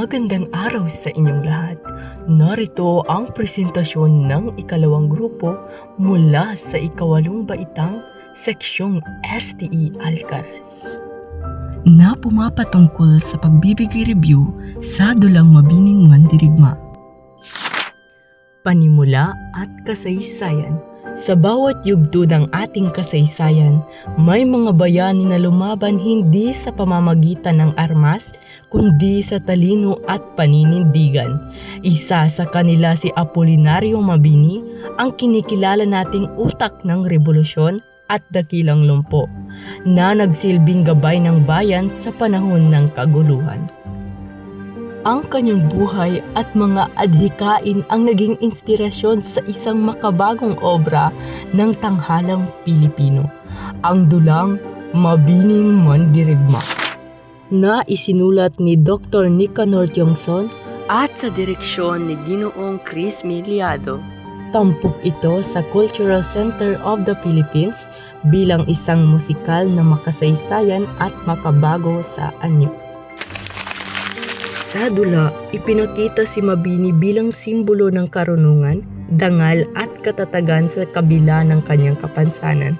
Magandang araw sa inyong lahat. Narito ang presentasyon ng ikalawang grupo mula sa ikawalong baitang seksyong STE Alcaraz na pumapatungkol sa pagbibigay review sa dulang mabining mandirigma. Panimula at kasaysayan Sa bawat yugto ng ating kasaysayan, may mga bayani na lumaban hindi sa pamamagitan ng armas, kundi sa talino at paninindigan. Isa sa kanila si Apolinario Mabini, ang kinikilala nating utak ng revolusyon at dakilang lumpo, na nagsilbing gabay ng bayan sa panahon ng kaguluhan. Ang kanyang buhay at mga adhikain ang naging inspirasyon sa isang makabagong obra ng tanghalang Pilipino, ang dulang Mabining Mandirigma, na isinulat ni Dr. Nicanor Tiongson at sa direksyon ni Ginoong Chris Miliado. Tampok ito sa Cultural Center of the Philippines bilang isang musikal na makasaysayan at makabago sa anyo. Sa dula, ipinakita si Mabini bilang simbolo ng karunungan, dangal at katatagan sa kabila ng kanyang kapansanan.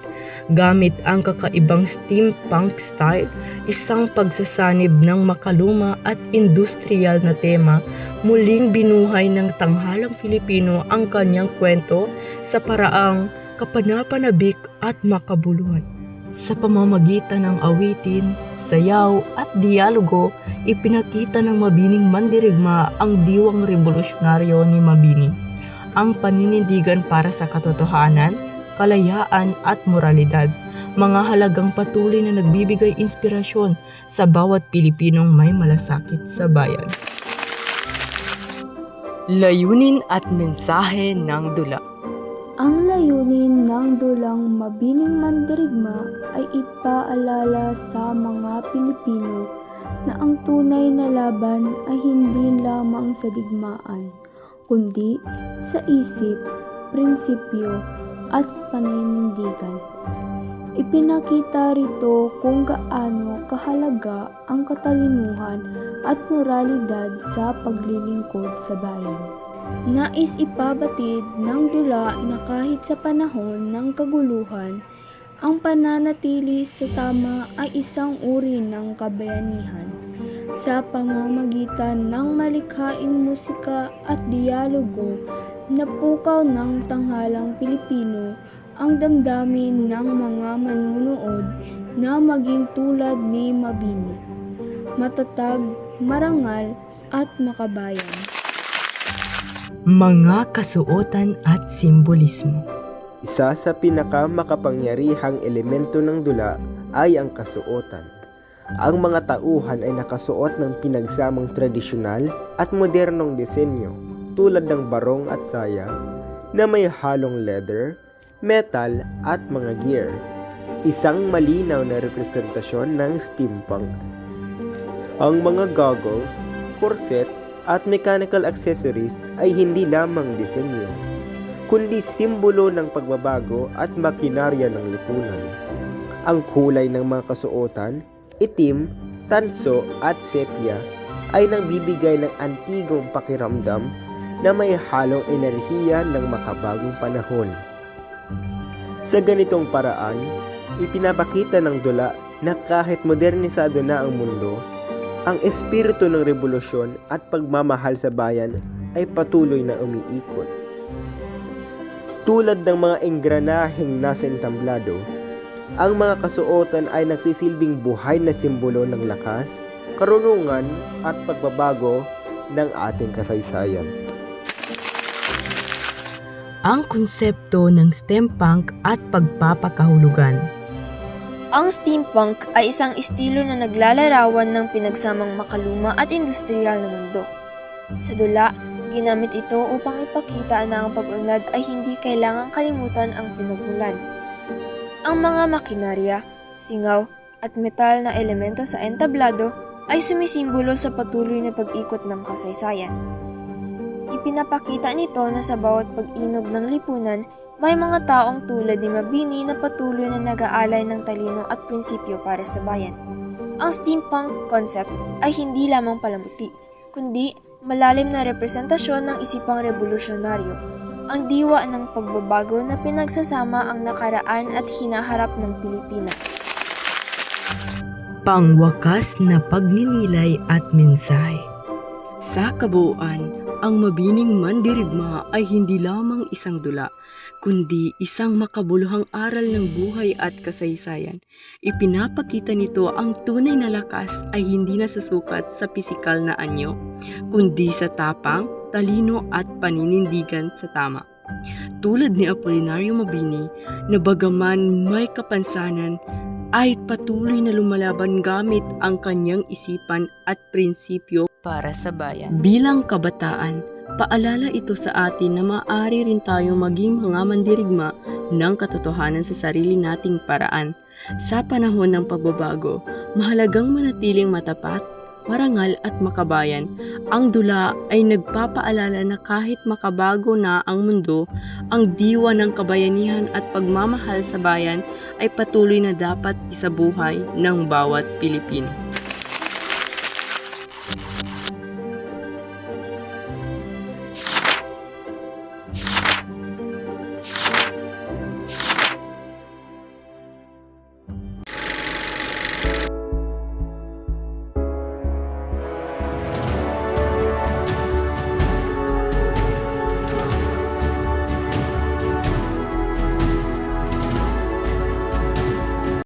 Gamit ang kakaibang steampunk style, isang pagsasanib ng makaluma at industrial na tema, muling binuhay ng tanghalang Filipino ang kanyang kwento sa paraang kapanapanabik at makabuluhan. Sa pamamagitan ng awitin, sayaw at dialogo, ipinakita ng Mabining Mandirigma ang diwang revolusyonaryo ni Mabini. Ang paninindigan para sa katotohanan, kalayaan at moralidad, mga halagang patuloy na nagbibigay inspirasyon sa bawat Pilipinong may malasakit sa bayan. Layunin at mensahe ng dula Ang layunin ng dulang Mabining Mandirigma ay ipaalala sa mga Pilipino na ang tunay na laban ay hindi lamang sa digmaan, kundi sa isip, prinsipyo at paninindigan. Ipinakita rito kung gaano kahalaga ang katalinuhan at moralidad sa paglilingkod sa bayan. Nais ipabatid ng dula na kahit sa panahon ng kaguluhan, ang pananatili sa tama ay isang uri ng kabayanihan. Sa pamamagitan ng malikhaing musika at dialogo, napukaw ng tanghalang Pilipino ang damdamin ng mga manunood na maging tulad ni Mabini. Matatag, marangal at makabayan. Mga kasuotan at simbolismo Isa sa pinakamakapangyarihang elemento ng dula ay ang kasuotan. Ang mga tauhan ay nakasuot ng pinagsamang tradisyonal at modernong disenyo tulad ng barong at saya na may halong leather, metal at mga gear. Isang malinaw na representasyon ng steampunk. Ang mga goggles, corset at mechanical accessories ay hindi lamang disenyo, kundi simbolo ng pagbabago at makinarya ng lipunan. Ang kulay ng mga kasuotan, itim, tanso at sepia ay nagbibigay ng antigong pakiramdam na may halong enerhiya ng makabagong panahon. Sa ganitong paraan, ipinapakita ng dula na kahit modernisado na ang mundo, ang espiritu ng revolusyon at pagmamahal sa bayan ay patuloy na umiikot. Tulad ng mga engranaheng nasa entamblado, ang mga kasuotan ay nagsisilbing buhay na simbolo ng lakas, karunungan at pagbabago ng ating kasaysayan. Ang konsepto ng steampunk at pagpapakahulugan. Ang steampunk ay isang estilo na naglalarawan ng pinagsamang makaluma at industrial na mundo. Sa dula, ginamit ito upang ipakita na ang pag-unlad ay hindi kailangang kalimutan ang pinagmulan. Ang mga makinarya, singaw, at metal na elemento sa entablado ay sumisimbolo sa patuloy na pag-ikot ng kasaysayan. Ipinapakita nito na sa bawat pag-inog ng lipunan may mga taong tulad ni Mabini na patuloy na nag-aalay ng talino at prinsipyo para sa bayan. Ang steampunk concept ay hindi lamang palamuti, kundi malalim na representasyon ng isipang revolusyonaryo. Ang diwa ng pagbabago na pinagsasama ang nakaraan at hinaharap ng Pilipinas. Pangwakas na pagninilay at mensahe. Sa kabuuan, ang mabining mandirigma ay hindi lamang isang dula, kundi isang makabuluhang aral ng buhay at kasaysayan. Ipinapakita nito ang tunay na lakas ay hindi nasusukat sa pisikal na anyo, kundi sa tapang, talino at paninindigan sa tama. Tulad ni Apolinario Mabini na bagaman may kapansanan ay patuloy na lumalaban gamit ang kanyang isipan at prinsipyo para sa bayan. Bilang kabataan, paalala ito sa atin na maaari rin tayo maging mga mandirigma ng katotohanan sa sarili nating paraan. Sa panahon ng pagbabago, mahalagang manatiling matapat, marangal at makabayan. Ang dula ay nagpapaalala na kahit makabago na ang mundo, ang diwa ng kabayanihan at pagmamahal sa bayan ay patuloy na dapat isabuhay ng bawat Pilipino.